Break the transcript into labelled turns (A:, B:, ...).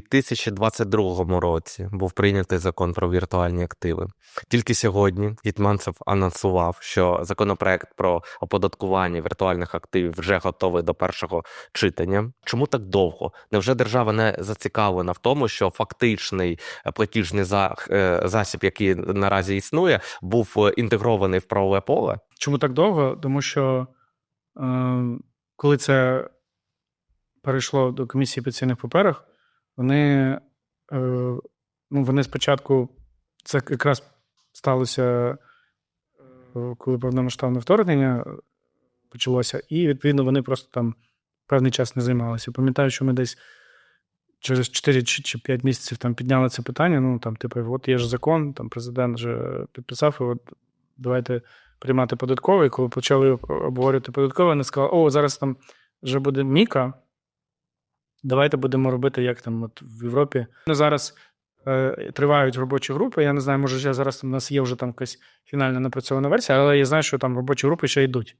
A: 2022 році був прийнятий закон про віртуальні активи. Тільки сьогодні Гетманцев анонсував, що законопроект про оподаткування віртуальних активів вже готовий до першого читання. Чому так довго? Невже держава не зацікавлена в тому, що фактичний е, платіжний за- е, засіб, який наразі існує, був е, інтегрований в правове поле?
B: Чому так довго? Тому що е, коли це перейшло до комісії по цінних паперах, вони, е, ну, вони спочатку це якраз сталося, е, коли повномасштабне вторгнення почалося, і відповідно вони просто там певний час не займалися. Пам'ятаю, що ми десь через 4 чи чи 5 місяців там підняли це питання. Ну там, типу, от є ж закон, там президент вже підписав, і от давайте приймати податковий. Коли почали обговорювати податкове, вони сказали, о, зараз там вже буде Міка. Давайте будемо робити, як там от в Європі. Ну, Зараз е, тривають робочі групи. Я не знаю, може, ще зараз у нас є вже там якась фінальна напрацьована версія, але я знаю, що там робочі групи ще йдуть.